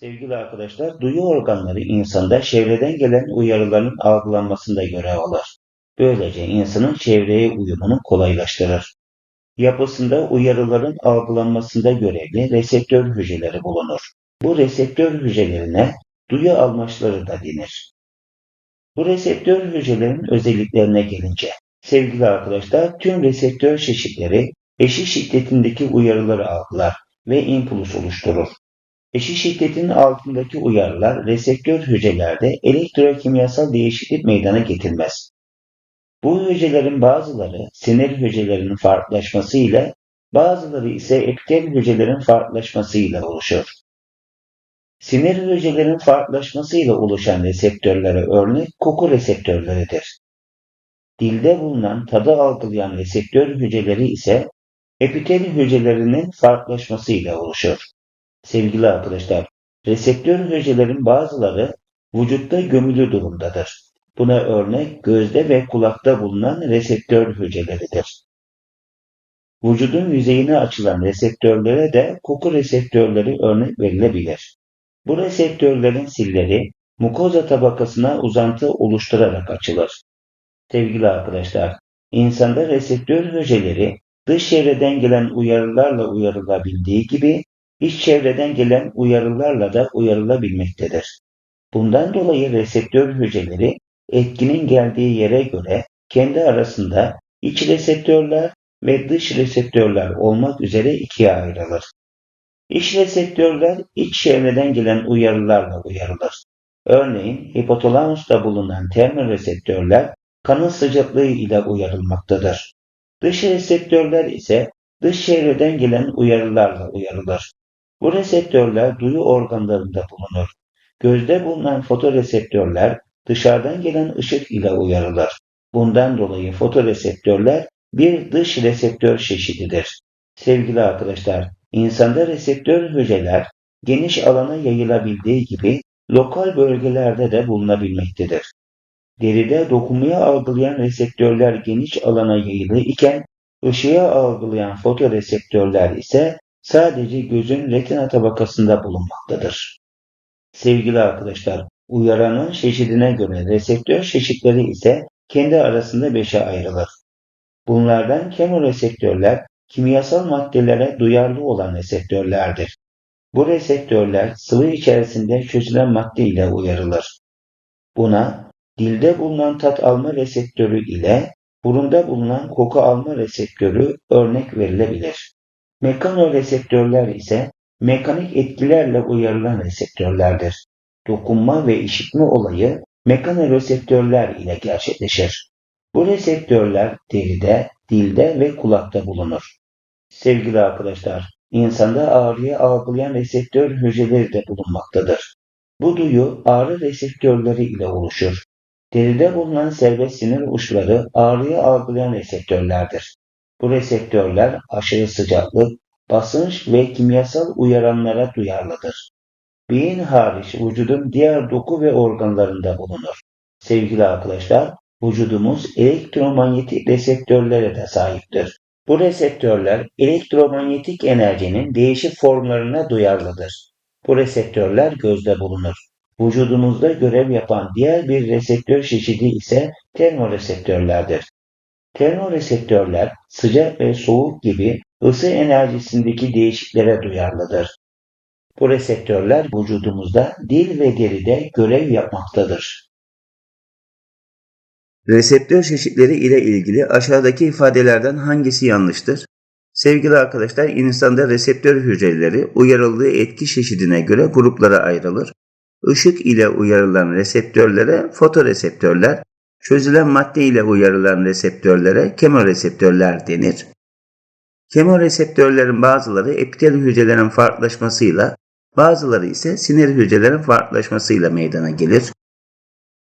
Sevgili arkadaşlar, duyu organları insanda çevreden gelen uyarıların algılanmasında görev alır. Böylece insanın çevreye uyumunu kolaylaştırır. Yapısında uyarıların algılanmasında görevli reseptör hücreleri bulunur. Bu reseptör hücrelerine duyu almaçları da denir. Bu reseptör hücrelerin özelliklerine gelince, sevgili arkadaşlar, tüm reseptör çeşitleri eşit şiddetindeki uyarıları algılar ve impuls oluşturur. Eşit şiddetin altındaki uyarılar reseptör hücrelerde elektrokimyasal değişiklik meydana getirmez. Bu hücrelerin bazıları sinir hücrelerinin farklılaşması ile bazıları ise epitel hücrelerin farklılaşması ile oluşur. Sinir hücrelerin farklılaşması ile oluşan reseptörlere örnek koku reseptörleridir. Dilde bulunan tadı algılayan reseptör hücreleri ise epitel hücrelerinin farklılaşması ile oluşur. Sevgili arkadaşlar, reseptör hücrelerin bazıları vücutta gömülü durumdadır. Buna örnek gözde ve kulakta bulunan reseptör hücreleridir. Vücudun yüzeyine açılan reseptörlere de koku reseptörleri örnek verilebilir. Bu reseptörlerin silleri mukoza tabakasına uzantı oluşturarak açılır. Sevgili arkadaşlar, insanda reseptör hücreleri dış çevreden gelen uyarılarla uyarılabildiği gibi iç çevreden gelen uyarılarla da uyarılabilmektedir. Bundan dolayı reseptör hücreleri etkinin geldiği yere göre kendi arasında iç reseptörler ve dış reseptörler olmak üzere ikiye ayrılır. İç reseptörler iç çevreden gelen uyarılarla uyarılır. Örneğin hipotalamusta bulunan termoreseptörler kanın sıcaklığı ile uyarılmaktadır. Dış reseptörler ise dış çevreden gelen uyarılarla uyarılır. Bu reseptörler duyu organlarında bulunur. Gözde bulunan fotoreseptörler dışarıdan gelen ışık ile uyarılır. Bundan dolayı fotoreseptörler bir dış reseptör çeşididir. Sevgili arkadaşlar, insanda reseptör hücreler geniş alana yayılabildiği gibi lokal bölgelerde de bulunabilmektedir. Deride dokunmayı algılayan reseptörler geniş alana yayılı iken ışığı algılayan fotoreseptörler ise sadece gözün retina tabakasında bulunmaktadır. Sevgili arkadaşlar, uyaranın çeşidine göre reseptör çeşitleri ise kendi arasında beşe ayrılır. Bunlardan kemoreseptörler kimyasal maddelere duyarlı olan reseptörlerdir. Bu reseptörler sıvı içerisinde çözülen madde ile uyarılır. Buna dilde bulunan tat alma reseptörü ile burunda bulunan koku alma reseptörü örnek verilebilir. Mekanoreseptörler ise mekanik etkilerle uyarılan reseptörlerdir. Dokunma ve işitme olayı mekanoreseptörler ile gerçekleşir. Bu reseptörler deride, dilde ve kulakta bulunur. Sevgili arkadaşlar, insanda ağrıyı algılayan reseptör hücreleri de bulunmaktadır. Bu duyu ağrı reseptörleri ile oluşur. Deride bulunan serbest sinir uçları ağrıyı algılayan reseptörlerdir. Bu reseptörler aşırı sıcaklık, basınç ve kimyasal uyaranlara duyarlıdır. Beyin hariç vücudun diğer doku ve organlarında bulunur. Sevgili arkadaşlar, vücudumuz elektromanyetik reseptörlere de sahiptir. Bu reseptörler elektromanyetik enerjinin değişik formlarına duyarlıdır. Bu reseptörler gözde bulunur. Vücudumuzda görev yapan diğer bir reseptör çeşidi ise termoreseptörlerdir. Termoreseptörler sıcak ve soğuk gibi ısı enerjisindeki değişiklere duyarlıdır. Bu reseptörler vücudumuzda dil ve deride görev yapmaktadır. Reseptör çeşitleri ile ilgili aşağıdaki ifadelerden hangisi yanlıştır? Sevgili arkadaşlar, insanda reseptör hücreleri uyarıldığı etki çeşidine göre gruplara ayrılır. Işık ile uyarılan reseptörlere fotoreseptörler, çözülen madde ile uyarılan reseptörlere kemoreseptörler denir. Kemoreseptörlerin bazıları epitel hücrelerin farklılaşmasıyla, bazıları ise sinir hücrelerin farklılaşmasıyla meydana gelir.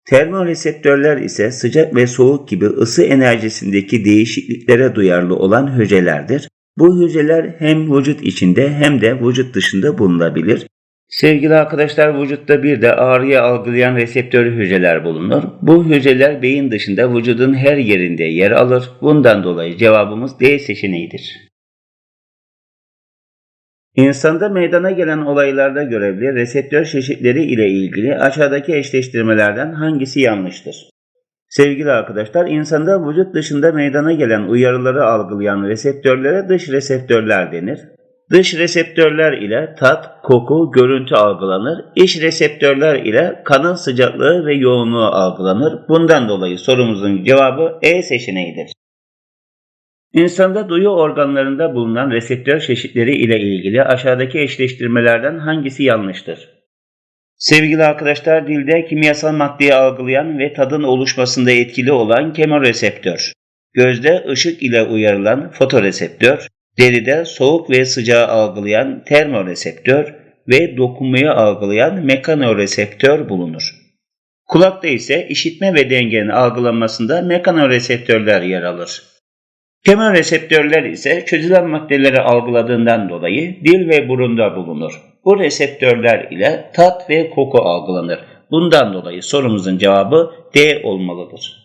Termoreseptörler ise sıcak ve soğuk gibi ısı enerjisindeki değişikliklere duyarlı olan hücrelerdir. Bu hücreler hem vücut içinde hem de vücut dışında bulunabilir. Sevgili arkadaşlar vücutta bir de ağrıyı algılayan reseptör hücreler bulunur. Bu hücreler beyin dışında vücudun her yerinde yer alır. Bundan dolayı cevabımız D seçeneğidir. İnsanda meydana gelen olaylarda görevli reseptör çeşitleri ile ilgili aşağıdaki eşleştirmelerden hangisi yanlıştır? Sevgili arkadaşlar, insanda vücut dışında meydana gelen uyarıları algılayan reseptörlere dış reseptörler denir. Dış reseptörler ile tat, koku, görüntü algılanır. İç reseptörler ile kanın sıcaklığı ve yoğunluğu algılanır. Bundan dolayı sorumuzun cevabı E seçeneğidir. İnsanda duyu organlarında bulunan reseptör çeşitleri ile ilgili aşağıdaki eşleştirmelerden hangisi yanlıştır? Sevgili arkadaşlar, dilde kimyasal maddeyi algılayan ve tadın oluşmasında etkili olan kemoreseptör, gözde ışık ile uyarılan fotoreseptör, deride soğuk ve sıcağı algılayan termoreseptör ve dokunmayı algılayan mekanoreseptör bulunur. Kulakta ise işitme ve dengenin algılanmasında mekanoreseptörler yer alır. Kemoreseptörler ise çözülen maddeleri algıladığından dolayı dil ve burunda bulunur. Bu reseptörler ile tat ve koku algılanır. Bundan dolayı sorumuzun cevabı D olmalıdır.